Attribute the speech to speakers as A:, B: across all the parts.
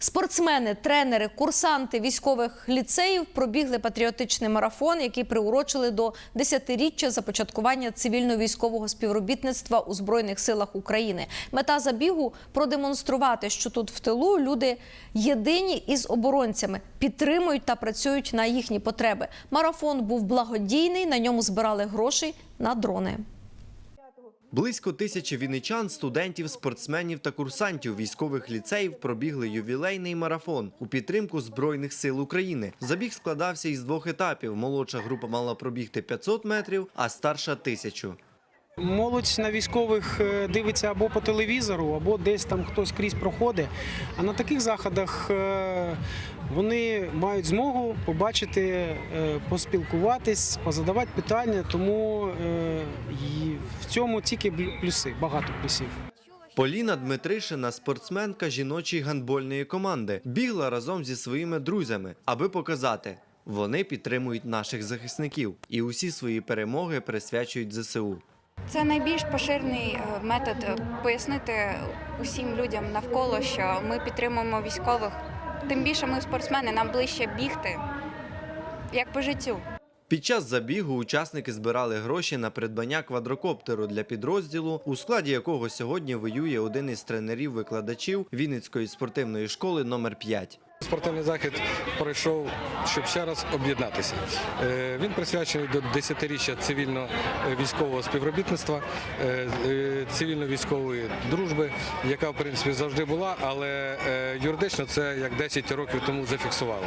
A: Спортсмени, тренери, курсанти військових ліцеїв пробігли патріотичний марафон, який приурочили до 10-річчя започаткування цивільно-військового співробітництва у збройних силах України. Мета забігу продемонструвати, що тут в тилу люди єдині із оборонцями, підтримують та працюють на їхні потреби. Марафон був благодійний. На ньому збирали гроші на дрони.
B: Близько тисячі вінничан, студентів, спортсменів та курсантів військових ліцеїв пробігли ювілейний марафон у підтримку Збройних сил України. Забіг складався із двох етапів. Молодша група мала пробігти 500 метрів, а старша – тисячу.
C: Молодь на військових е, дивиться або по телевізору, або десь там хтось крізь проходить. А на таких заходах е, вони мають змогу побачити, е, поспілкуватись, позадавати питання. Тому е, і в цьому тільки блю- плюси, багато плюсів.
B: Поліна Дмитришина – спортсменка жіночої гандбольної команди. Бігла разом зі своїми друзями, аби показати – вони підтримують наших захисників і усі свої перемоги присвячують ЗСУ.
D: Це найбільш поширений е, метод е, пояснити усім людям навколо, що ми підтримуємо військових. Тим більше ми спортсмени, нам ближче бігти, як по життю.
B: Під час забігу учасники збирали гроші на придбання квадрокоптеру для підрозділу, у складі якого сьогодні воює один із тренерів-викладачів Вінницької спортивної школи номер 5.
E: Спортивний захід пройшов, щоб ще раз об'єднатися. Е, Він присвячений до 10-річчя цивільно-військового співробітництва, е, е, цивільно-військової дружби, яка в принципі завжди була, але юридично це як 10 років тому зафіксували.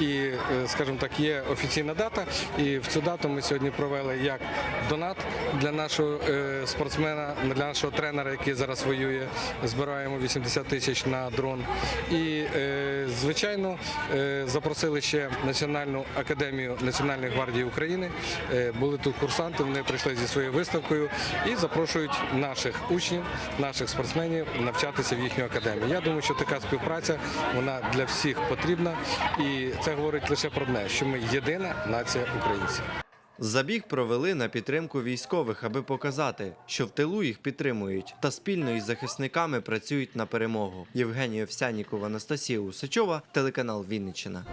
E: І, скажімо так, є офіційна дата, і в цю дату ми сьогодні провели як донат для нашого спортсмена, для нашого тренера, який зараз воює. Збираємо 80 тисяч на дрон. І, е, звичайно, е, запросили ще Національну академію Національної гвардії України. Е, Були тут курсанти, вони прийшли зі своєю виставкою і запрошують наших учнів, наших спортсменів навчатися в їхню академію. Я думаю, що така співпраця вона для всіх потрібна, і це говорить лише про одне, що ми єдина нація українців.
B: Забіг провели на підтримку військових, аби показати, що в тилу їх підтримують та спільно із захисниками працюють на перемогу. Євгенія Овсянікова, Анастасія Усачова, телеканал Вінниччина.